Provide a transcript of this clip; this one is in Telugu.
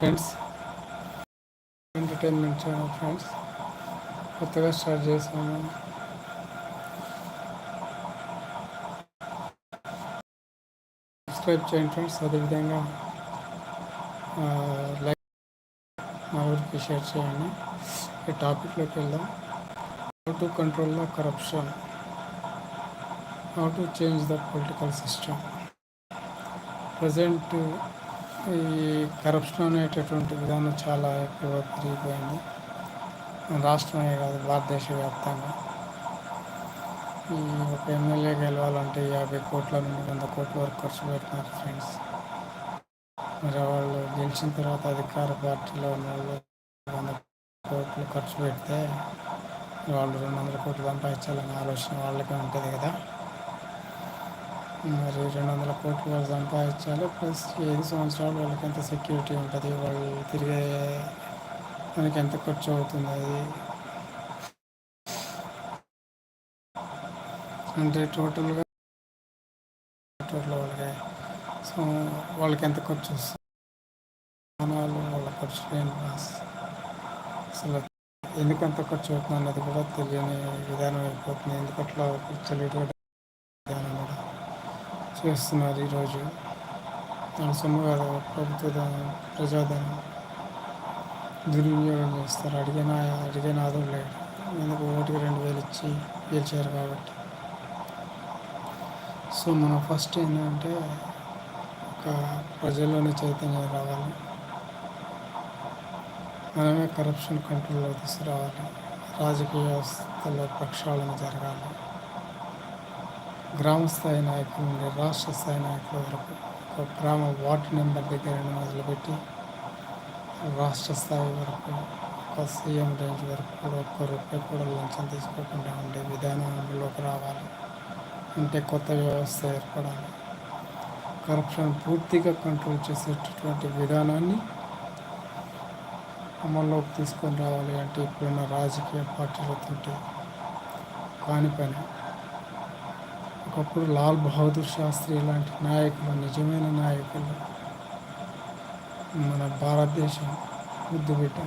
ఫ్రెండ్స్. Entertainment channel friends. కొత్తగా స్టార్ట్ చేసాము. సబ్స్క్రైబ్ చేయండి ఫ్రెండ్స్. అదేవిధంగా లైక్ నలుగురికి షేర్ చేయండి. ఈ టాపిక్లోకి వెళ్దాం. How to control the corruption how to change the political system present ఈ కరప్షన్ అనేటటువంటి విధానం చాలా ఎక్కువ పెరిగిపోయింది. రాష్ట్రమే కాదు భారతదేశ వ్యాప్తంగా. ఈ ఒక ఎమ్మెల్యే గెలవాలంటే యాభై కోట్ల నుండి వంద కోట్ల వరకు ఖర్చు పెట్టినారు ఫ్రెండ్స్. మరి వాళ్ళు గెలిచిన తర్వాత అధికార పార్టీలో ఉన్న వాళ్ళు వంద కోట్లు ఖర్చు పెడితే వాళ్ళు రెండు వందల కోట్లు సంపాదించాలనే ఆలోచన వాళ్ళకే ఉంటుంది కదా. మరి రెండు వందల కోట్లు వాళ్ళు సంపాదించాలి ప్లస్ ఐదు సంవత్సరాలు వాళ్ళకి ఎంత సెక్యూరిటీ ఉంటుంది వాళ్ళు తిరిగే దానికి ఎంత ఖర్చు అవుతుంది అది. అంటే టోటల్గా టోటల్ వాళ్ళకి సో వాళ్ళకి ఎంత ఖర్చు వస్తుంది వాళ్ళ ఖర్చు అసలు ఎందుకు ఎంత ఖర్చు అవుతుంది అన్నది కూడా తెలియని విధానం అయిపోతుంది. ఎందుకట్లా ఖర్చు చేస్తున్నారు ఈరోజు. నరసింహ గారు ప్రభుత్వ ప్రజాధనం దుర్వినియోగం చేస్తారు. అడిగిన అడిగిన ఆదం లేదు. ఎందుకు ఓటుకి రెండు వేలు ఇచ్చి గెలిచారు కాబట్టి. సో మనం ఫస్ట్ ఏంటంటే ఒక ప్రజల్లోని చైతన్యం రావాలి. మనమే కరప్షన్ కంట్రోల్లో తీసుకురావాలి. రాజకీయ వ్యవస్థలో ప్రక్షాళన జరగాలి. గ్రామ స్థాయి నాయకుల నుండి రాష్ట్ర స్థాయి నాయకుల వరకు ఒక గ్రామ వార్డు నెంబర్ దగ్గర మొదలుపెట్టి రాష్ట్ర స్థాయి వరకు ఒక సీఎం రేంజ్ వరకు కూడా ఒక్క రూపాయి కూడా లంచం తీసుకోకుండా ఉండే విధానం రావాలి. అంటే కొత్త వ్యవస్థ ఏర్పడాలి. కరప్షన్ పూర్తిగా కంట్రోల్ చేసేటటువంటి విధానాన్ని అమల్లోకి తీసుకొని రావాలి అంటే ఇప్పుడున్న రాజకీయ పార్టీలతో కాని పని. ఒకప్పుడు లాల్ బహదూర్ శాస్త్రి లాంటి నాయకులు నిజమైన నాయకులు మన భారతదేశం ముద్దుబిడ్డ